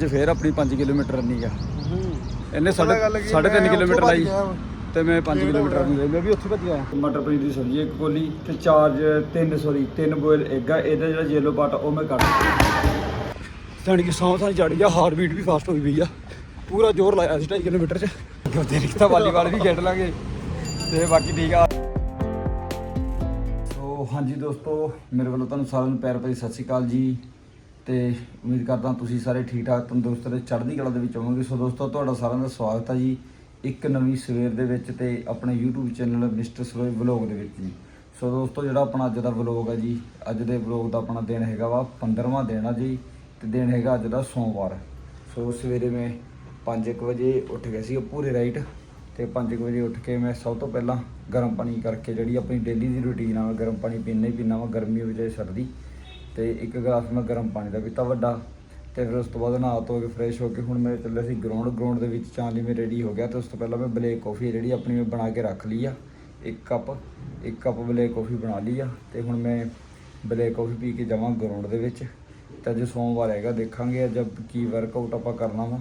ਅੱਜ ਫੇਰ ਆਪਣੀ 5 ਕਿਲੋਮੀਟਰ ਰਨਿੰਗ ਆ। ਇਹਨੇ ਕੀ, 3.5 ਮੈਂ ਕਿਲੋਮੀਟਰ ਲਾਈ। ਤੇ ਮੈਂ 5 ਕਿਲੋਮੀਟਰ ਰਨਿੰਗ ਲਈ। ਮੈਂ ਵੀ ਉੱਥੇ ਭੱਜ ਗਿਆ ਮਟਰ ਪਨੀਰ ਦੀ ਸਬਜ਼ੀ ਇੱਕ ਕੋਲੀ ਤੇ ਚਾਰਜ ਤਿੰਨ ਸੌਰੀ ਤਿੰਨ ਬੋਇਲ ਐਗ ਆ। ਇਹਦਾ ਜਿਹੜਾ ਯੈਲੋ ਪਾਰਟ ਉਹ ਮੈਂ ਕੱਢ ਜਾਣੀ ਕਿ ਸੌਂ ਸਾਂ ਚੜ ਗਿਆ ਹਾਰਟ ਬੀਟ ਵੀ ਫਾਸਟ ਹੋਈ ਪਈ ਆ। ਪੂਰਾ ਜ਼ੋਰ ਲਾਇਆ ਸੀ 2.5 ਕਿਲੋਮੀਟਰ ਚ। ਉਹਦੇ ਰਿਖਤਾ ਵਾਲੀਬਾਲ ਵੀ ਖੇਡ ਲਾਂਗੇ। ਤੇ ਬਾਕੀ ਠੀਕ ਆ। ਸੋ ਹਾਂਜੀ ਦੋਸਤੋ ਮੇਰੇ ਵੱਲੋਂ ਤੁਹਾਨੂੰ ਸਾਰਿਆਂ ਨੂੰ ਪਿਆਰ ਭਰੀ ਸਤਿ ਸ਼੍ਰੀ ਅਕਾਲ ਜੀ। ਤੇ ਉਮੀਦ ਕਰਦਾ ਤੁਸੀਂ ਸਾਰੇ ਠੀਕ ਠਾਕ ਤੰਦਰੁਸਤ ਤੇ ਚੜ੍ਹਦੀ ਕਲਾ ਦੇ ਵਿੱਚ ਹੋਵੋਗੇ। ਸੋ ਦੋਸਤੋ, ਤੁਹਾਡਾ ਸਾਰਿਆਂ ਦਾ ਸਵਾਗਤ ਹੈ ਜੀ ਇੱਕ ਨਵੀਂ ਸਵੇਰ ਦੇ ਵਿੱਚ ਤੇ ਆਪਣੇ YouTube channel mister Saroj vlog ਦੇ ਵਿੱਚ ਜੀ। ਸੋ ਦੋਸਤੋ, ਜਿਹੜਾ ਆਪਣਾ ਅੱਜ ਦਾ ਵਲੌਗ ਹੈ ਜੀ, ਅੱਜ ਦੇ ਵਲੌਗ ਦਾ ਆਪਣਾ ਦਿਨ ਹੈਗਾ ਵਾ 15ਵਾਂ ਦਿਨ ਆ ਜੀ ਤੇ ਦਿਨ ਹੈਗਾ ਅੱਜ ਦਾ ਸੋਮਵਾਰ। ਸੋ ਸਵੇਰੇ ਮੈਂ 5:00 ਵਜੇ ਉੱਠ ਗਿਆ ਸੀ ਪੂਰੇ ਰਾਈਟ ਤੇ 5:00 ਵਜੇ ਉੱਠ ਕੇ ਮੈਂ ਸਭ ਤੋਂ ਪਹਿਲਾਂ ਗਰਮ ਪਾਣੀ ਕਰਕੇ ਜਿਹੜੀ ਆਪਣੀ ਡੇਲੀ ਦੀ ਰੁਟੀਨ ਆ ਗਰਮ ਪਾਣੀ ਪੀਣਾ ਹੀ ਪੀਣਾ ਵਾ, ਗਰਮੀ ਵਜੇ ਸਰਦੀ। ਤੇ ਇੱਕ ਗਲਾਸ ਮੈਂ ਗਰਮ ਪਾਣੀ ਦਾ ਪੀਤਾ ਵੱਡਾ ਤੇ ਫਿਰ ਉਸ ਤੋਂ ਬਾਅਦ ਨਹਾ ਧੋ ਕੇ ਫਰੈਸ਼ ਹੋ ਕੇ ਹੁਣ ਮੈਂ ਚੱਲਿਆ ਸੀ ਗਰਾਊਂਡ ਗਰਾਊਂਡ ਦੇ ਵਿੱਚ ਚਾਣ ਲਈ ਮੈਂ ਰੈਡੀ ਹੋ ਗਿਆ ਤੇ ਉਸ ਤੋਂ ਪਹਿਲਾਂ ਮੈਂ ਬਲੇਕ ਕਾਫੀ ਜਿਹੜੀ ਆਪਣੀ ਮੈਂ ਬਣਾ ਕੇ ਰੱਖ ਲਈ ਆ, ਇੱਕ ਕੱਪ ਇੱਕ ਕੱਪ ਬਲੇਕ ਕਾਫੀ ਬਣਾ ਲਈ ਆ ਤੇ ਹੁਣ ਮੈਂ ਬਲੇਕ ਕਾਫੀ ਪੀ ਕੇ ਜਾਵਾਂ ਗਰਾਊਂਡ ਦੇ ਵਿੱਚ ਤੇ ਅੱਜ ਸੋਮਵਾਰ ਹੈਗਾ, ਦੇਖਾਂਗੇ ਅੱਜ ਕੀ ਵਰਕਆਊਟ ਆਪਾਂ ਕਰਨਾ ਵਾ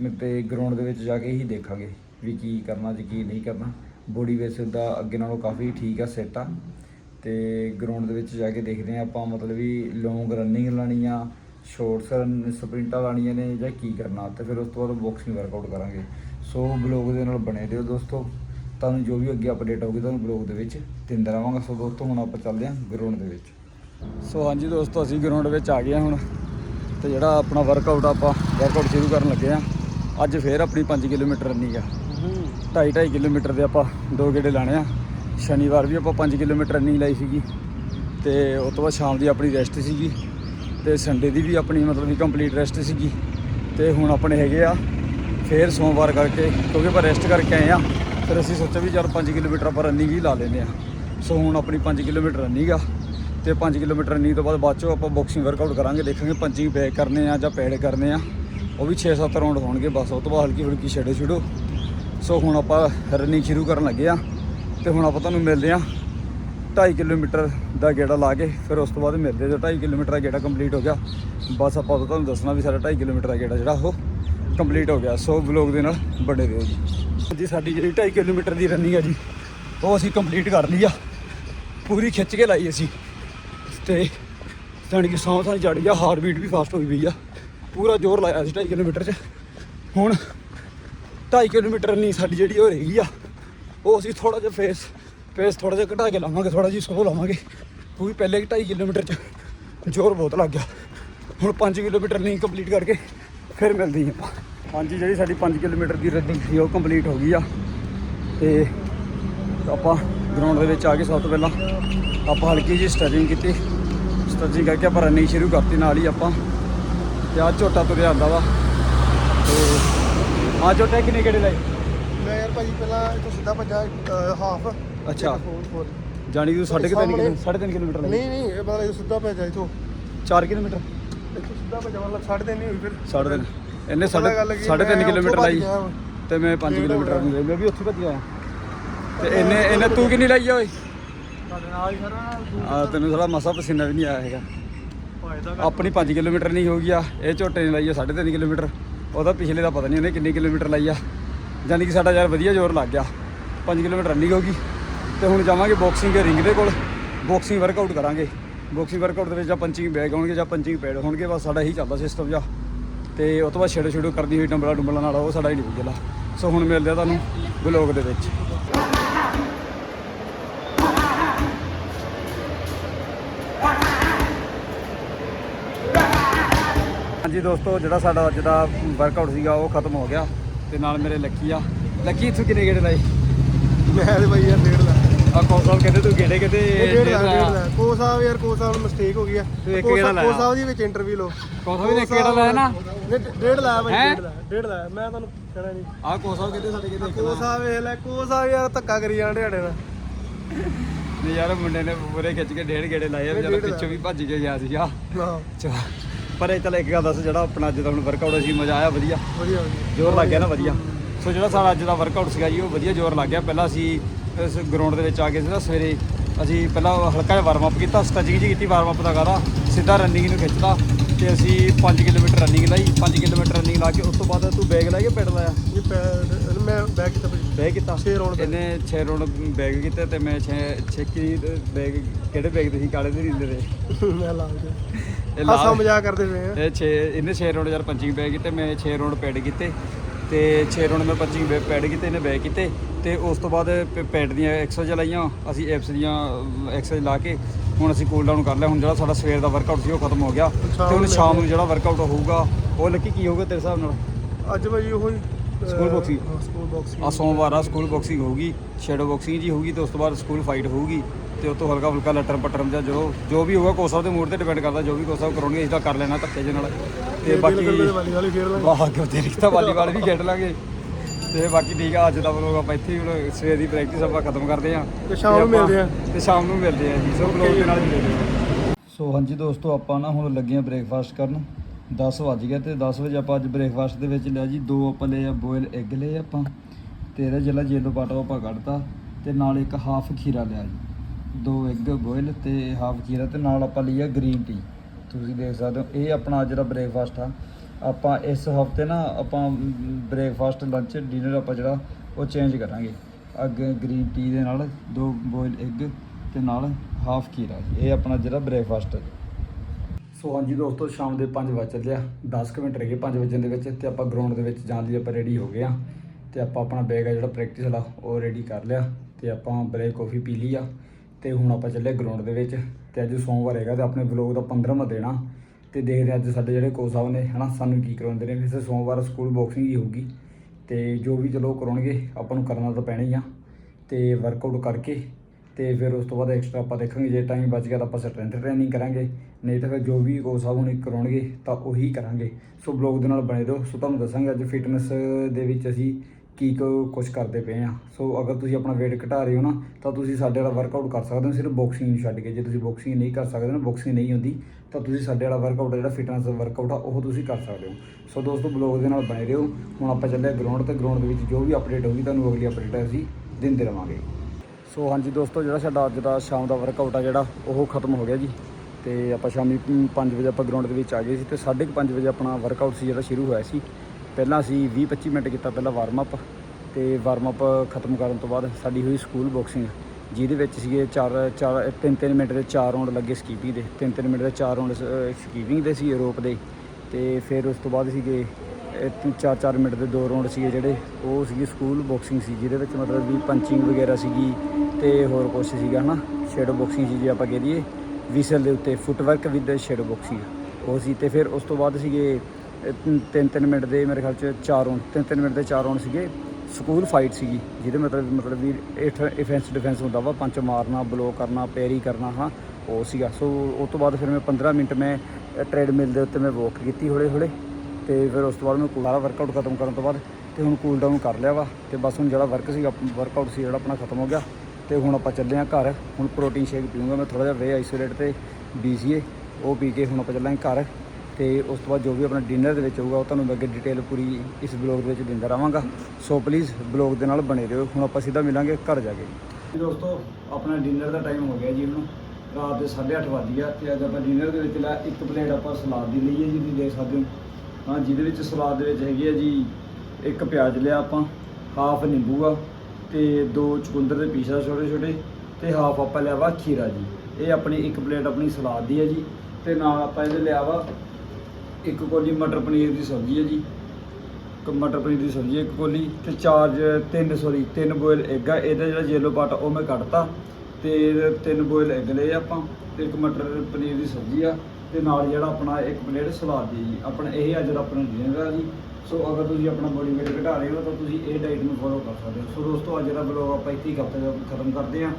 ਮੈਂ ਤੇ ਗਰਾਊਂਡ ਦੇ ਵਿੱਚ ਜਾ ਕੇ ਹੀ ਦੇਖਾਂਗੇ ਵੀ ਕੀ ਕਰਨਾ, ਜੀ ਕੀ ਨਹੀਂ ਕਰਨਾ। ਬੋਡੀ ਵੇਸ ਦਾ ਅੱਗੇ ਨਾਲੋਂ ਕਾਫੀ ਠੀਕ ਆ ਸੈੱਟ ਆ। ਤੇ ਗਰਾਊਂਡ ਦੇ ਵਿੱਚ ਜਾ ਕੇ ਦੇਖਦੇ ਆ ਆਪਾਂ ਮਤਲਬ ਵੀ ਲੌਂਗ ਰਨਿੰਗ ਲਾਣੀ ਆ ਸ਼ਾਰਟਸ ਰਨ ਸਪ੍ਰਿੰਟਾਂ ਲਾਣੀਆਂ ਨੇ ਜਾਂ ਕੀ ਕਰਨਾ ਤੇ ਫਿਰ ਉਸ ਤੋਂ ਬਾਅਦ ਬਾਕਸਿੰਗ ਵਰਕਆਊਟ ਕਰਾਂਗੇ। ਸੋ ਬਲੌਗ ਦੇ ਨਾਲ ਬਣੇ ਰਹੋ ਦੋਸਤੋ। ਤੁਹਾਨੂੰ ਜੋ ਵੀ ਅੱਗੇ ਅਪਡੇਟ ਆਊਗੀ ਤੁਹਾਨੂੰ ਬਲੌਗ ਦੇ ਵਿੱਚ ਦਿੰਦਾ ਰਹਾਂਗਾ। ਸੋ ਦੋਸਤੋ ਹੁਣ ਆਪਾਂ ਚੱਲਦੇ ਹਾਂ ਗਰਾਊਂਡ ਦੇ ਵਿੱਚ। ਸੋ ਹਾਂਜੀ ਦੋਸਤੋ ਅਸੀਂ ਗਰਾਊਂਡ ਵਿੱਚ ਆ ਗਏ ਹੁਣ। ਤੇ ਜਿਹੜਾ ਆਪਣਾ ਵਰਕਆਊਟ ਆਪਾਂ ਵਰਕਆਊਟ ਸ਼ੁਰੂ ਕਰਨ ਲੱਗੇ ਆ ਅੱਜ ਫੇਰ ਆਪਣੀ 5 ਕਿਲੋਮੀਟਰ ਰਨਿੰਗ ਆ। ਹੂੰ। 2.5 ਕਿਲੋਮੀਟਰ ਦੇ ਆਪਾਂ ਦੋ ਗੇੜੇ ਲਾਣੇ ਆ। ਸ਼ਨੀਵਾਰ ਵੀ ਆਪਾਂ 5 ਕਿਲੋਮੀਟਰ ਰਨਿੰਗ ਲਾਈ ਸੀਗੀ ਤੇ ਉਸ ਤੋਂ ਬਾਅਦ ਸ਼ਾਮ ਦੀ ਆਪਣੀ ਰੈਸਟ ਸੀਗੀ ਤੇ ਸੰਡੇ ਦੀ ਵੀ ਆਪਣੀ ਮਤਲਬ ਵੀ ਕੰਪਲੀਟ ਰੈਸਟ ਸੀਗੀ ਤੇ ਹੁਣ ਆਪਣੇ ਹੈਗੇ ਆ, ਫੇਰ ਸੋਮਵਾਰ ਕਰਕੇ, ਕਿਉਂਕਿ ਆਪਾਂ ਰੈਸਟ ਕਰਕੇ ਆਏ ਆ, ਫਿਰ ਅਸੀਂ ਸੋਚਿਆ ਵੀ ਚਲ 5 ਕਿਲੋਮੀਟਰ ਆਪਾਂ ਰਨਿੰਗ ਹੀ ਲਾ ਲੈਂਦੇ ਆ। ਸੋ ਹੁਣ ਆਪਣੀ 5 ਕਿਲੋਮੀਟਰ ਰਨਿੰਗ ਆ ਤੇ 5 ਕਿਲੋਮੀਟਰ ਰਨਿੰਗ ਤੋਂ ਬਾਅਦ ਬਾਅਦ ਚੋਂ ਆਪਾਂ ਬਾਕਸਿੰਗ ਵਰਕਆਊਟ ਕਰਾਂਗੇ, ਦੇਖਾਂਗੇ ਪੰਚਿੰਗ ਬੈਕ ਕਰਨੇ ਆ ਜਾਂ ਪੈਡ ਕਰਨੇ ਆ, ਉਹ ਵੀ 6-7 ਰਾਉਂਡ ਹੋਣਗੇ ਬਸ, ਉਹ ਤੋਂ ਬਾਅਦ ਹਲਕੀ ਹਲਕੀ ਛੇੜੋ ਛੁਡੋ ਸੋ ਹੁਣ ਆਪਾਂ ਰਨਿੰਗ ਸ਼ੁਰੂ ਕਰਨ ਲੱਗੇ ਆ। ਤੇ ਹੁਣ ਆਪਾਂ ਤੁਹਾਨੂੰ ਮਿਲਦੇ ਆ 2.5 ਕਿਲੋਮੀਟਰ ਦਾ ਗੇੜਾ ਲਾ ਕੇ, ਫਿਰ ਉਸ ਤੋਂ ਬਾਅਦ ਮਿਲਦੇ ਜਦੋਂ 2.5 ਕਿਲੋਮੀਟਰ ਦਾ ਗੇੜਾ ਕੰਪਲੀਟ ਹੋ ਗਿਆ। ਬਸ ਆਪਾਂ ਉਦੋਂ ਤੁਹਾਨੂੰ ਦੱਸਣਾ ਵੀ ਸਾਡਾ 2.5 ਕਿਲੋਮੀਟਰ ਦਾ ਗੇੜਾ ਜਿਹੜਾ, ਉਹ ਕੰਪਲੀਟ ਹੋ ਗਿਆ। ਸੋ ਵਲੌਗ ਦੇ ਨਾਲ ਬਣੇ ਰਹੋ ਜੀ। ਜੀ ਸਾਡੀ ਜਿਹੜੀ 2.5 ਕਿਲੋਮੀਟਰ ਦੀ ਰਨਿੰਗ ਹੈ ਜੀ, ਉਹ ਅਸੀਂ ਕੰਪਲੀਟ ਕਰ ਲਈ ਆ। ਪੂਰੀ ਖਿੱਚ ਕੇ ਲਾਈ ਅਸੀਂ। ਤੇ ਜਾਣੀ ਕਿ ਸੌਂ ਸਾਂ ਚੜ ਗਿਆ ਹਾਰਟ ਬੀਟ ਵੀ ਫਾਸਟ ਹੋਈ ਪਈ ਆ। ਪੂਰਾ ਜ਼ੋਰ ਲਾਇਆ ਸੀ 2.5 ਕਿਲੋਮੀਟਰ 'ਚ। ਹੁਣ 2.5 ਕਿਲੋਮੀਟਰ ਨਹੀਂ, ਸਾਡੀ ਜਿਹੜੀ ਉਹ ਰਹੀ ਆ। ਉਹ ਅਸੀਂ ਥੋੜਾ ਜਿਹਾ ਫੇਸ ਫੇਸ ਥੋੜਾ ਜਿਹਾ ਘਟਾ ਕੇ ਲਾਵਾਂਗੇ ਥੋੜਾ ਜਿਹਾ ਸਲੋ ਲਾਵਾਂਗੇ। ਕਿਉਂਕਿ ਪਹਿਲੇ 2.5 ਕਿਲੋਮੀਟਰ 'ਚ ਜ਼ੋਰ ਬਹੁਤ ਲੱਗ ਗਿਆ। ਹੁਣ 5 ਕਿਲੋਮੀਟਰ ਨਹੀਂ ਕੰਪਲੀਟ ਕਰਕੇ ਫਿਰ ਮਿਲਦੀ ਆਪਾਂ। ਹਾਂਜੀ, ਜਿਹੜੀ ਸਾਡੀ 5 ਕਿਲੋਮੀਟਰ ਦੀ ਰਨਿੰਗ ਸੀ, ਉਹ ਕੰਪਲੀਟ ਹੋ ਗਈ ਆ। ਤੇ ਆਪਾਂ ਗਰਾਊਂਡ ਦੇ ਵਿੱਚ ਆ ਕੇ ਸਭ ਤੋਂ ਪਹਿਲਾਂ। ਆਪਾਂ ਹਲਕੀ ਜਿਹੀ ਸਟਰਚਿੰਗ ਕੀਤੀ। ਸਟਰਚਿੰਗ ਕਰਕੇ ਆਪਾਂ ਰਨਿੰਗ ਸ਼ੁਰੂ ਕਰਤੀ, ਨਾਲ ਹੀ ਆਪਾਂ ਤੇ ਆ ਝੋਟਾ ਤੁਰਿਆ ਆਂਦਾ ਵਾ। ਤੇ ਆ ਝੋਟਾ ਕਿੰਨੇ ਕਿਹੜੇ ਲਾਏ ਭਾਜੀ ਪਹਿਲਾਂ ਇੱਥੋਂ ਸਿੱਧਾ ਭੱਜਾ ਹਾਫ ਅੱਛਾ। ਫੋਰ ਜਾਣੀ ਤੂੰ 3.5 ਸਾਹਮਣੇ- ਕਿਲੋਮੀਟਰ 3.5 ਕਿਲੋਮੀਟਰ ਨਹੀਂ ਨਹੀਂ ਇਹ ਮਤਲਬ ਸਿੱਧਾ ਭੱਜਾ ਇੱਥੋਂ। 4 ਕਿਲੋਮੀਟਰ। ਇੱਥੋਂ ਸਿੱਧਾ ਭੱਜਾ ਮਤਲਬ 3.5 ਨਹੀਂ ਹੋਈ ਫਿਰ। ਸਾਢੇ ਤਿੰਨ। ਇਹਨੇ ਪਤਾ ਸਾਢੇ ਗੱਲ ਕੀ, ਸਾਢੇ ਤਿੰਨ ਮੈਂ ਕਿਲੋਮੀਟਰ ਉੱਥੋਂ ਲਾਈ। ਤੇ ਮੈਂ 5 ਡੇਢ ਹੋ ਕਿਲੋਮੀਟਰ। ਨਹੀਂ ਮੈਂ ਵੀ ਉੱਥੇ ਭੱਜ ਗਿਆ ਤੇ ਇਹਨੇ ਇਹਨੇ ਤੂੰ ਕਿੰਨੀ ਲਾਈ ਆ ਓਏ? ਤੁਹਾਡੇ ਨਾਲ ਹੀ ਸਾਰਾ ਆ ਤੈਨੂੰ ਥੋੜਾ ਮਸਾ ਪਸੀਨਾ ਵੀ ਨਹੀਂ ਆਇਆ ਹੈਗਾ। ਆਪਣੀ 5 ਕਿਲੋਮੀਟਰ ਨਹੀਂ ਹੋ ਗਿਆ ਇਹ ਝੋਟੇ ਨੇ ਲਾਈ ਆ 3.5 ਕਿਲੋਮੀਟਰ। ਉਹਦਾ ਪਿਛਲੇ ਦਾ ਪਤਾ ਨਹੀਂ ਉਹਨੇ ਕਿੰਨੀ ਕਿਲੋਮੀਟਰ ਲਾਈ ਆ। ਯਾਨੀ ਕਿ ਸਾਡਾ ਯਾਰ ਵਧੀਆ ਜ਼ੋਰ ਲੱਗ ਗਿਆ। 5 ਕਿਲੋਮੀਟਰ ਰਨਿੰਗ ਹੋ ਗਈ। ਤੇ ਹੁਣ ਜਾਵਾਂਗੇ ਬਾਕਸਿੰਗ ਰਿੰਗ ਦੇ ਕੋਲ। ਬਾਕਸਿੰਗ ਵਰਕਆਊਟ ਕਰਾਂਗੇ। ਬਾਕਸਿੰਗ ਵਰਕਆਊਟ ਦੇ ਵਿੱਚ ਜਾਂ ਪੰਚਿੰਗ ਬੈਗ ਹੋਣਗੇ ਜਾਂ ਪੰਚਿੰਗ ਪੈਡ ਹੋਣਗੇ, ਬਸ ਸਾਡਾ ਹੀ ਚੱਲਦਾ ਸਿਸਟਮ ਜਾਂ ਤੇ ਉਸ ਤੋਂ ਬਾਅਦ ਛੇੜੋ ਛੇੜੋ ਕਰਦੀ ਹੋਈ ਡੰਬਲਾ ਡੁੰਬਲਾ ਨਾਲ, ਉਹ ਸਾਡਾ ਹੀ ਨਹੀਂ ਚੱਲਾ ਸੋ ਹੁਣ ਮਿਲਦੇ ਆ ਤੁਹਾਨੂੰ ਬਲੌਗ ਦੇ ਵਿੱਚ। ਹਾਂਜੀ ਦੋਸਤੋ, ਜਿਹੜਾ ਸਾਡਾ ਅੱਜ ਦਾ ਵਰਕਆਊਟ ਸੀਗਾ, ਉਹ ਖਤਮ ਹੋ ਗਿਆ। ਤੇ ਨਾਲ ਮੇਰੇ ਲੱਕੀ ਆ। ਲੱਕੀ ਇੱਥੋਂ ਕਿੰਨੇ ਗੇੜੇ ਲਾਏ? ਮੈਂ ਤੇ ਭਾਈ ਯਾਰ ਡੇਢ ਲਾ ਆ ਕੌਂਸਲ ਕਹਿੰਦੇ ਤੂੰ ਗੇੜੇ ਕਿਤੇ ਡੇਢ ਲਾ ਡੇਢ ਲਾ ਕੋ ਸਾਹਿਬ ਯਾਰ ਕੋ ਸਾਹਿਬ ਨੂੰ ਮਿਸਟੇਕ ਹੋ ਗਈ ਆ। ਤੂੰ ਇੱਕ ਗੇੜਾ ਲਾਇਆ। ਕੋ ਸਾਹਿਬ ਦੀ ਵਿੱਚ ਇੰਟਰਵਿਊ ਲਓ। ਕੌਂਸਲ ਵੀ ਨੇ ਇੱਕ ਗੇੜਾ ਲਾਇਆ ਨਾ? ਡੇਢ ਲਾਇਆ ਹੈਂ? ਡੇਢ ਲਾਇਆ। ਡੇਢ ਲਾਇਆ। ਮੈਂ ਤੁਹਾਨੂੰ ਕਹਿਣਾ ਨਹੀਂ ਆ ਕੌਂਸਲ ਕਹਿੰਦੇ ਸਾਡੇ ਕਿਤੇ ਕੋ ਸਾਹਿਬ ਵੇਖ ਲੈ ਕੋ ਸਾਹਿਬ ਯਾਰ ਧੱਕਾ ਕਰੀ ਜਾਣ ਢਿਆੜੇ ਨਾਲ। ਨਹੀਂ ਯਾਰ ਮੁੰਡੇ ਨੇ ਪੂਰੇ ਖਿੱਚ ਕੇ ਡੇਢ ਗੇੜੇ ਲਾਏ ਆ। ਡੇਢ ਪਿੱਛੋਂ ਵੀ ਭੱਜ ਕੇ ਗਿਆ ਸੀਗਾ। ਹਾਂ। ਚਾ ਪਰ ਇਹ ਚੱਲ ਇੱਕ ਗੱਲ ਦੱਸ ਜਿਹੜਾ ਆਪਣਾ ਅੱਜ ਦਾ ਹੁਣ ਵਰਕਆਊਟ ਸੀ ਮਜ਼ਾ ਆਇਆ ਵਧੀਆ? ਵਧੀਆ ਵਧੀਆ। ਜ਼ੋਰ ਲੱਗ ਗਿਆ ਨਾ ਵਧੀਆ? ਸੋ ਜਿਹੜਾ ਸਾਡਾ ਅੱਜ ਦਾ ਵਰਕਆਊਟ ਸੀਗਾ ਜੀ ਉਹ ਵਧੀਆ ਜ਼ੋਰ ਲੱਗ ਗਿਆ। ਪਹਿਲਾਂ ਅਸੀਂ ਇਸ ਗਰਾਊਂਡ ਦੇ ਵਿੱਚ ਆ ਕੇ ਸੀ ਨਾ ਸਵੇਰੇ ਅਸੀਂ ਪਹਿਲਾਂ ਹਲਕਾ ਜਿਹਾ ਵਾਰਮ ਅਪ ਕੀਤਾ ਸਟ੍ਰੈਚਿੰਗ ਜੀ ਕੀਤੀ ਵਾਰਮ ਅਪ ਦਾ ਕਰਾ ਸਿੱਧਾ ਰਨਿੰਗ ਨੂੰ ਖਿੱਚਦਾ ਤੇ ਅਸੀਂ 5 ਕਿਲੋਮੀਟਰ ਰਨਿੰਗ ਲਾਈ 5 ਕਿਲੋਮੀਟਰ ਰਨਿੰਗ ਲਾ ਕੇ ਉਸ ਤੋਂ ਬਾਅਦ ਤੂੰ ਬੈਗ ਲੈ ਕੇ ਪੈਡਲ ਲਾਇਆ ਇਹ ਪੈਡ ਮੈਂ ਬੈਕ ਕੀਤਾ ਭਾਜੀ। ਬੈਗ ਕੀਤਾ? ਛੇ round ਬੈਗ। ਇਹਨੇ 6 ਰੌਂਡ ਬੈਗ ਕੀਤੇ ਤੇ ਮੈਂ 6 6 ਕੀ ਬੈਗ ਕਿਹੜੇ ਬੈਗ ਦੇ ਸੀ ਕਾਲੇ ਦੇ ਨੀਲੇ ਦੇ ਮੈਂ ਲਾ ਕੇ। ਇਹ ਹਾਸਾ ਲਾਲ- ਮਜ਼ਾਕ ਕਰਦੇ ਪਏ ਆ। ਇਹ 6 ਇਹਨੇ 6 ਰੌਂਡ ਯਾਰ ਪੰਚਿੰਗ ਬੈਗ ਕੀਤੇ ਮੈਂ 6 ਰੌਂਡ ਪੈਡ ਕੀਤੇ। ਤੇ 6 ਰੌਂਡ ਮੈਂ ਪੰਚਿੰਗ ਬੈਗ ਪੈਡ ਕੀਤੇ ਇਹਨੇ ਬੈਗ ਕੀਤੇ। ਤੇ ਉਸ ਤੋਂ ਬਾਅਦ ਪ- ਪੈਡ ਦੀਆਂ ਐਕਸਰਸਾਈਜ਼ ਲਾਈਆਂ ਅਸੀਂ ਐਪਸ ਦੀਆਂ ਐਕਸਰਸਾਈਜ਼ ਲਾ ਕੇ ਹੁਣ ਅਸੀਂ ਕੂਲ ਡਾਊਨ ਕਰ ਲਿਆ। ਹੁਣ ਜਿਹੜਾ ਸਾਡਾ ਸਵੇਰ ਦਾ ਵਰਕਆਊਟ ਸੀ ਉਹ ਖਤਮ ਹੋ ਗਿਆ। ਤੇ ਹੁਣ ਸ਼ਾਮ ਨੂੰ ਜਿਹੜਾ ਵਰਕਆਊਟ ਹੋਊਗਾ ਉਹ ਲੱਕੀ ਕੀ ਹੋਊਗਾ ਤੇਰੇ ਹਿਸਾਬ ਨਾਲ? ਅੱਜ ਭਾਜੀ ਉਹ ਸਕੂਲ boxing? ਸਕੂਲ ਬਾਕਸਿੰਗ ਆ ਸੋਮਵਾਰ ਆ ਸਕੂਲ ਬਾਕਸਿੰਗ ਹੋਊਗੀ ਸ਼ੈਡੋ ਬਾਕਸਿੰਗ ਜੀ ਹੋਊਗੀ ਤੇ ਉਸ ਤੋਂ ਬਾਅਦ ਸਕੂਲ ਫਾਈਟ ਹੋਊਗੀ ਤੇ ਉਸ ਤੋਂ ਹਲਕਾ ਫੁਲਕਾ ਲੱਟਰ ਪੱਟਰਮ ਜਾਂ ਜੋ ਜੋ ਵੀ ਹੋਊਗਾ ਸਾਹਿਬ ਦੇ ਮੂਡ ਤੇ ਡਿਪੈਂਡ ਕਰਦਾ ਜੋ ਵੀ ਸਾਹਿਬ ਕਰਾਉਣਗੇ ਅਸੀਂ ਤਾਂ ਕਰ ਲੈਣਾ ਧੱਕੇ ਜੇ ਨਾਲ। ਤੇ ਬਾਕੀ ਵਾਲੀ ਵਾਲੀ ਫੇਰ ਲਾਂਗੇ ਵਾਹ ਕਿਉਂ ਤੇਰੀ ਤਾਂ ਵਾਲੀਬਾਲ ਵੀ ਖੇਡ ਲਾਂਗੇ। ਤੇ ਬਾਕੀ ਠੀਕ ਆ ਅੱਜ ਦਾ ਵਲੋਗ ਆਪਾਂ ਇੱਥੇ ਹੀ ਹੁਣ ਸਵੇਰ ਦੀ ਪ੍ਰੈਕਟਿਸ ਆਪਾਂ ਖਤਮ ਕਰਦੇ ਆ ਤੇ ਸ਼ਾਮ ਨੂੰ ਮਿਲਦੇ ਆ ਤੇ ਸ਼ਾਮ ਨੂੰ ਮਿਲਦੇ ਆ ਜੀ। ਸੋ ਵਲੋਗ ਦੇ ਨਾਲ ਹੀ ਮਿਲਦੇ ਆ ਸੋ ਹਾਂਜੀ ਦੋਸਤੋ ਆਪਾਂ ਨਾ ਹੁਣ ਲੱਗੇ ਆ ਬ੍ਰੇਕਫਾਸਟ ਕਰਨ। 10 ਵੱਜ ਗਿਆ ਤੇ 10 ਵਜੇ ਆਪਾਂ ਅੱਜ ਬ੍ਰੇਕਫਾਸਟ ਦੇ ਵਿੱਚ ਲਿਆ ਜੀ। ਦੋ ਆਪਾਂ ਲਏ ਆ ਬੋਇਲ ਐਗ ਲਏ ਆਪਾਂ। ਤੇ ਇਹਦਾ ਜਿਹੜਾ ਜੇਲੋ ਪਾਟਾ ਆਪਾਂ ਕੱਢਤਾ। ਤੇ ਨਾਲ ਇੱਕ ਹਾਫ ਖੀਰਾ ਲਿਆ ਜੀ। ਦੋ ਐਗ ਬੋਇਲ ਤੇ ਹਾਫ ਖੀਰਾ ਤੇ ਨਾਲ ਆਪਾਂ ਲਿਆ ਗ੍ਰੀਨ ਟੀ ਤੁਸੀਂ ਦੇਖ ਸਕਦੇ ਹੋ ਇਹ ਆਪਣਾ ਅੱਜ ਦਾ ਬ੍ਰੇਕਫਾਸਟ ਆ। ਆਪਾਂ ਇਸ ਹਫ਼ਤੇ ਨਾ ਆਪਾਂ ਬ੍ਰੇਕਫਾਸਟ, ਲੰਚ, ਡਿਨਰ ਆਪਾਂ ਜਿਹੜਾ ਉਹ ਚੇਂਜ ਕਰਾਂਗੇ। ਅੱਗੇ, ਗ੍ਰੀਨ ਟੀ ਦੇ ਨਾਲ ਦੋ ਬੋਇਲ ਐਗ ਤੇ ਨਾਲ ਹਾਫ ਕੀਰਾ ਇਹ ਆਪਣਾ ਜਿਹੜਾ ਬ੍ਰੇਕਫਾਸਟ ਹੈ। ਸੋ ਹਾਂਜੀ ਦੋਸਤੋ, ਸ਼ਾਮ ਦੇ 5 ਵਜੇ ਚੱਲਿਆ 10 ਕੁ ਮਿੰਟ ਰਹਿ ਗਏ 5 ਵਜੇ ਦੇ ਵਿੱਚ ਤੇ ਆਪਾਂ ਗਰਾਊਂਡ ਦੇ ਵਿੱਚ ਜਾਣ ਲਈ ਆਪਾਂ ਰੈਡੀ ਹੋ ਗਏ ਆ। ਤੇ ਆਪਾਂ ਆਪਣਾ ਬੈਗ ਆ ਜਿਹੜਾ ਪ੍ਰੈਕਟਿਸ ਵਾਲਾ, ਉਹ ਰੈਡੀ ਕਰ ਲਿਆ। ਤੇ ਆਪਾਂ ਬ੍ਰੇਕ ਕਾਫੀ ਪੀ ਲਈ ਆ। ਤੇ ਹੁਣ ਆਪਾਂ ਚੱਲੇ ਗਰਾਊਂਡ ਦੇ ਵਿੱਚ। ਤੇ ਅੱਜ ਸੋਮਵਾਰ ਹੈਗਾ ਤੇ ਆਪਣੇ ਵਲੋਗ ਦਾ 15ਵਾਂ ਦੇਣਾ ਤੇ ਦੇਖਦੇ ਅੱਜ ਸਾਡੇ ਜਿਹੜੇ ਕੋਚ ਸਾਹਿਬ ਨੇ, ਹਨਾ, ਸਾਨੂੰ ਕੀ ਕਰਾਉਂਦੇ ਨੇ। ਵੈਸੇ ਸੋਮਵਾਰ ਸਕੂਲ ਬਾਕਸਿੰਗ ਹੀ ਹੋਊਗੀ ਤੇ ਜੋ ਵੀ ਚਲੋ ਕਰਾਉਣਗੇ, ਆਪਾਂ ਨੂੰ ਕਰਨਾ ਤਾਂ ਪੈਣਾ ਹੀ ਆ ਤੇ ਵਰਕਆਊਟ ਕਰਕੇ ਤੇ ਫਿਰ ਉਸ ਤੋਂ ਬਾਅਦ ਐਕਸਟਰਾ ਆਪਾਂ ਦੇਖਾਂਗੇ, ਜੇ ਟਾਈਮ ਬਚ ਗਿਆ ਤਾਂ ਆਪਾਂ ਸਟਰੈਂਥ ਟ੍ਰੇਨਿੰਗ ਕਰਾਂਗੇ। ਨਹੀਂ ਤਾਂ ਫਿਰ ਜੋ ਵੀ ਕੋਚ ਸਾਹਿਬ ਹੁਣੇ ਕਰਾਉਣਗੇ ਤਾਂ ਉਹੀ ਕਰਾਂਗੇ। ਸੋ ਬਲੌਗ ਦੇ ਨਾਲ ਬਣੇ ਰਹੋ। ਸੋ ਤੁਹਾਨੂੰ ਦੱਸਾਂਗੇ ਅੱਜ ਫਿਟਨੈਸ ਦੇ ਵਿੱਚ ਅਸੀਂ ਕੀ ਕੁਝ ਕਰਦੇ ਪਏ ਆ। ਸੋ ਅਗਰ ਤੁਸੀਂ ਆਪਣਾ weight ਘਟਾ ਰਹੇ ਹੋ ਨਾ, ਤਾਂ ਤੁਸੀਂ ਸਾਡੇ ਵਾਲਾ ਵਰਕਆਊਟ ਕਰ ਸਕਦੇ ਹੋ, ਸਿਰਫ ਬਾਕਸਿੰਗ ਨੂੰ ਛੱਡ ਕੇ। ਜੇ ਤੁਸੀਂ ਬਾਕਸਿੰਗ ਨਹੀਂ ਕਰ ਸਕਦੇ ਨਾ ਬਾਕਸਿੰਗ ਨਹੀਂ ਹੁੰਦੀ, ਤਾਂ ਤੁਸੀਂ ਸਾਡੇ ਵਾਲਾ ਵਰਕਆਊਟ ਜਿਹੜਾ ਫਿਟਨੈਸ ਵਰਕਆਊਟ ਆ, ਉਹ ਤੁਸੀਂ ਕਰ ਸਕਦੇ ਹੋ। ਸੋ ਦੋਸਤੋ ਬਲੌਗ ਦੇ ਨਾਲ ਬਣੇ ਰਹੋ। ਹੁਣ ਆਪਾਂ ਚੱਲੇ ਗਰਾਊਂਡ ਤੇ। ਗਰਾਊਂਡ ਦੇ ਵਿੱਚ ਜੋ ਵੀ ਅਪਡੇਟ ਹੋਊਗੀ, ਤੁਹਾਨੂੰ ਅਗਲੀ ਅਪਡੇਟ ਅਸੀਂ ਦਿੰਦੇ ਰਵਾਂਗੇ। ਸੋ ਹਾਂਜੀ ਦੋਸਤੋ, ਜਿਹੜਾ ਸਾਡਾ ਅੱਜ ਦਾ ਸ਼ਾਮ ਦਾ ਵਰਕਆਊਟ ਆ, ਜਿਹੜਾ ਉਹ ਖਤਮ ਹੋ ਗਿਆ ਜੀ। ਤੇ ਆਪਾਂ ਸ਼ਾਮੀ 5 ਵਜੇ ਆਪਾਂ ਗਰਾਊਂਡ ਦੇ ਵਿੱਚ ਆ ਗਏ ਸੀ, ਤੇ 5:30 ਵਜੇ ਆਪਣਾ ਵਰਕਆਊਟ ਸੀ, ਜਿਹੜਾ ਸ਼ੁਰੂ ਹੋਇਆ ਸੀ। ਪਹਿਲਾਂ ਅਸੀਂ 20-25 ਮਿੰਟ ਕੀਤਾ ਪਹਿਲਾਂ ਵਾਰਮ ਅਪ ਤੇ ਵਾਰਮ ਅਪ ਖਤਮ ਕਰਨ ਤੋਂ ਬਾਅਦ ਸਾਡੀ ਹੋਈ ਸਕੂਲ ਬਾਕਸਿੰਗ ਜਿਹਦੇ ਵਿੱਚ ਸੀਗੇ 4 4 3-3 ਮਿੰਟ ਦੇ 4 ਰਾਉਂਡ ਲੱਗੇ ਸਕੀਪਿੰਗ ਦੇ 3-3 ਮਿੰਟ ਦੇ 4 ਰਾਉਂਡ ਸਕੀਪਿੰਗ ਦੇ ਸੀ ਰੋਪ ਦੇ ਤੇ ਫਿਰ ਉਸ ਤੋਂ ਬਾਅਦ ਸੀਗੇ 4-4 ਮਿੰਟ ਦੇ ਦੋ ਰਾਉਂਡ ਸੀਗੇ ਜਿਹੜੇ, ਉਹ ਸੀਗੀ ਸਕੂਲ ਬਾਕਸਿੰਗ ਸੀ, ਜਿਹਦੇ ਵਿੱਚ ਮਤਲਬ ਵੀ ਪੰਚਿੰਗ ਵਗੈਰਾ ਸੀਗੀ ਤੇ ਹੋਰ ਕੁਝ ਸੀਗਾ, ਹਨਾ? ਸ਼ੈਡੋ ਬਾਕਸਿੰਗ ਸੀ ਜੇ ਆਪਾਂ ਕਹਿ ਦਈਏ ਵਿਸਲ ਦੇ ਉੱਤੇ ਫੁੱਟਵਰਕ ਵਿਦ ਸ਼ੈਡੋ ਬਾਕਸਿੰਗ ਉਹ ਸੀ ਤੇ ਫਿਰ ਉਸ ਤੋਂ ਬਾਅਦ ਸੀਗੇ 3-3 ਮਿੰਟ ਦੇ ਮੇਰੇ ਖਿਆਲ ਚ 4 ਰਾਉਂਡ 3-3 ਮਿੰਟ ਦੇ 4 ਰਾਉਂਡ ਸੀਗੇ। ਸਕੂਲ ਫਾਈਟ ਸੀਗੀ, ਜਿਹਦੇ ਮਤਲਬ ਮਤਲਬ ਵੀ ਇਫੈਂਸ ਡਿਫੈਂਸ ਹੁੰਦਾ ਵਾ ਪੰਚ ਮਾਰਨਾ ਬਲੋ ਕਰਨਾ ਪੈਰੀ ਕਰਨਾ, ਹਾਂ, ਉਹ ਸੀਗਾ। ਸੋ ਉਸ ਤੋਂ ਬਾਅਦ ਫਿਰ ਮੈਂ 15 ਮਿੰਟ ਮੈਂ ਟ੍ਰੈਡਮਿਲ ਦੇ ਉੱਤੇ ਮੈਂ ਵਾਕ ਕੀਤੀ ਹੌਲੇ ਹੌਲੇ, ਤੇ ਫਿਰ ਉਸ ਤੋਂ ਬਾਅਦ ਮੈਂ ਸਾਰਾ ਵਰਕਆਊਟ ਖਤਮ ਕਰਨ ਤੋਂ ਬਾਅਦ ਤੇ ਹੁਣ ਕੂਲ ਡਾਊਨ ਕਰ ਲਿਆ ਵਾ। ਤੇ ਬਸ ਹੁਣ ਜਿਹੜਾ ਵਰਕ ਸੀਗਾ ਵਰਕਆਊਟ ਸੀ ਜਿਹੜਾ ਆਪਣਾ ਖਤਮ ਹੋ ਗਿਆ। ਤੇ ਹੁਣ ਆਪਾਂ ਚੱਲੇ ਆ ਘਰ। ਹੁਣ ਪ੍ਰੋਟੀਨ ਸ਼ੇਕ ਪੀਊਂਗਾ ਮੈਂ ਥੋੜਾ ਜਿਹਾ ਵੇ ਆਈਸੋਲੇਟ ਤੇ ਬੀਸੀਏ ਉਹ ਪੀ ਕੇ ਹੁਣ ਆਪਾਂ ਚੱਲਾਂਗੇ ਘਰ। ਤੇ ਉਸ ਤੋਂ ਬਾਅਦ ਜੋ ਵੀ ਆਪਣਾ ਡਿਨਰ ਦੇ ਵਿੱਚ ਹੋਊਗਾ, ਉਹ ਤੁਹਾਨੂੰ ਮੈਂ ਅੱਗੇ ਡਿਟੇਲ ਪੂਰੀ ਇਸ ਬਲੌਗ ਦੇ ਵਿੱਚ ਦਿੰਦਾ ਰਹਾਂਗਾ। ਸੋ ਪਲੀਜ਼ ਬਲੌਗ ਦੇ ਨਾਲ ਬਣੇ ਰਹੋ। ਹੁਣ ਆਪਾਂ ਸਿੱਧਾ ਮਿਲਾਂਗੇ ਘਰ ਜਾ ਕੇ। ਦੋਸਤੋ, ਆਪਣਾ ਡਿਨਰ ਦਾ ਟਾਈਮ ਹੋ ਗਿਆ ਜੀ ਹੁਣ। ਰਾਤ ਦੇ 8:30 ਵੱਜ ਗਿਆ ਤੇ ਅੱਜ ਆਪਾਂ ਡਿਨਰ ਦੇ ਵਿੱਚ ਲਿਆ ਇੱਕ ਪਲੇਟ ਆਪਾਂ ਸਲਾਦ ਦੀ ਲਈ ਹੈ ਜੀ, ਤੁਸੀਂ ਦੇਖ ਸਕਦੇ ਹੋ। ਹਾਂ, ਜਿਹਦੇ ਵਿੱਚ ਸਲਾਦ ਦੇ ਵਿੱਚ ਹੈਗੀ ਹੈ ਜੀ, ਇੱਕ ਪਿਆਜ਼ ਲਿਆ ਆਪਾਂ ਹਾਫ ਨਿੰਬੂ ਆ ਤੇ ਦੋ ਚੁਕੰਦਰ ਦੇ ਪੀਸ ਆ ਛੋਟੇ ਛੋਟੇ ਤੇ ਹਾਫ ਆਪਾਂ ਲਿਆ ਵਾ ਖੀਰਾ ਜੀ। ਇਹ ਆਪਣੀ ਇੱਕ ਪਲੇਟ ਆਪਣੀ ਸਲਾਦ ਦੀ ਹੈ ਜੀ ਤੇ ਨਾਲ ਆਪਾਂ ਇਹਦੇ ਲਿਆ ਵਾ ਇੱਕ ਕੋਲੀ ਮਟਰ ਪਨੀਰ ਦੀ ਸਬਜ਼ੀ ਹੈ ਜੀ। ਇੱਕ ਮਟਰ ਪਨੀਰ ਦੀ ਸਬਜ਼ੀ ਇੱਕ ਕੋਲੀ ਤੇ ਚਾਰ ਜ- ਤਿੰਨ ਸੌਰੀ ਤਿੰਨ ਬੋਇਲ ਐਗ ਆ। ਇਹਦਾ ਜਿਹੜਾ ਯੈਲੋ ਪਾਰਟ ਉਹ ਮੈਂ ਕੱਢਤਾ ਤੇ ਤਿੰਨ ਬੋਇਲ ਐਗ ਲਏ ਆਪਾਂ ਤੇ ਇੱਕ ਮਟਰ ਪਨੀਰ ਦੀ ਸਬਜ਼ੀ ਆ। ਤੇ ਨਾਲ ਜਿਹੜਾ ਆਪਣਾ ਇੱਕ ਪਲੇਟ ਸਲਾਦ ਦੀ ਜੀ। ਆਪਣਾ ਇਹ ਅੱਜ ਦਾ ਆਪਣਾ ਡਿਨਰ ਆ ਜੀ। ਸੋ ਅਗਰ ਤੁਸੀਂ ਆਪਣਾ ਬੋਡੀ weight ਘਟਾ ਰਹੇ ਹੋ, ਤਾਂ ਤੁਸੀਂ ਇਹ ਡਾਈਟ ਨੂੰ ਫੋਲੋ ਕਰ ਸਕਦੇ ਹੋ। ਸੋ ਦੋਸਤੋ, ਅੱਜ ਦਾ ਵਲੌਗ ਆਪਾਂ ਇੱਥੇ ਹੀ ਹਫ਼ਤੇ ਦਾ ਖਤਮ ਕਰਦੇ ਹਾਂ।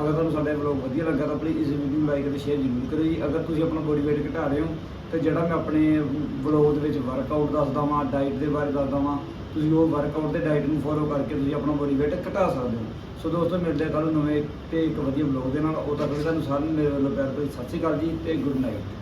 ਅਗਰ ਤੁਹਾਨੂੰ ਸਾਡਾ ਵਲੌਗ ਵਧੀਆ ਲੱਗਾ, ਤਾਂ ਪਲੀਜ਼ ਇਸ ਵੀਡੀਓ ਨੂੰ ਲਾਈਕ ਅਤੇ ਸ਼ੇਅਰ ਜ਼ਰੂਰ ਕਰਿਓ ਜੀ। ਅਗਰ ਤੁਸੀਂ ਆਪਣਾ ਬੋਡੀ weight ਘਟਾ ਰਹੇ ਹੋ ਤੇ ਜਿਹੜਾ ਮੈਂ ਆਪਣੇ ਵਲੌਗ ਦੇ ਵਿੱਚ ਵਰਕਆਊਟ ਦੱਸਦਾ ਵਾਂ ਡਾਈਟ ਦੇ ਬਾਰੇ ਦੱਸਦਾ ਵਾਂ, ਤੁਸੀਂ ਉਹ ਵਰਕਆਊਟ ਤੇ ਡਾਈਟ ਨੂੰ ਫੋਲੋ ਕਰਕੇ ਤੁਸੀਂ ਆਪਣਾ ਬੋਡੀ weight ਘਟਾ ਸਕਦੇ ਹੋ। ਸੋ ਦੋਸਤੋ, ਮਿਲਦੇ ਹਾਂ ਕੱਲ੍ਹ ਨੂੰ ਨਵੇਂ ਤੇ ਇੱਕ ਵਧੀਆ ਵਲੌਗ ਦੇ ਨਾਲ। ਉਹ ਤੱਕ ਤੁਹਾਨੂੰ ਸਾਰਿਆਂ ਨੂੰ ਮੇਰੇ ਵੱਲੋਂ ਪਿਆਰ ਭਰੀ ਸਤਿ ਸ਼੍ਰੀ ਅਕਾਲ ਜੀ ਤੇ ਗੁੱਡ ਨਾਈਟ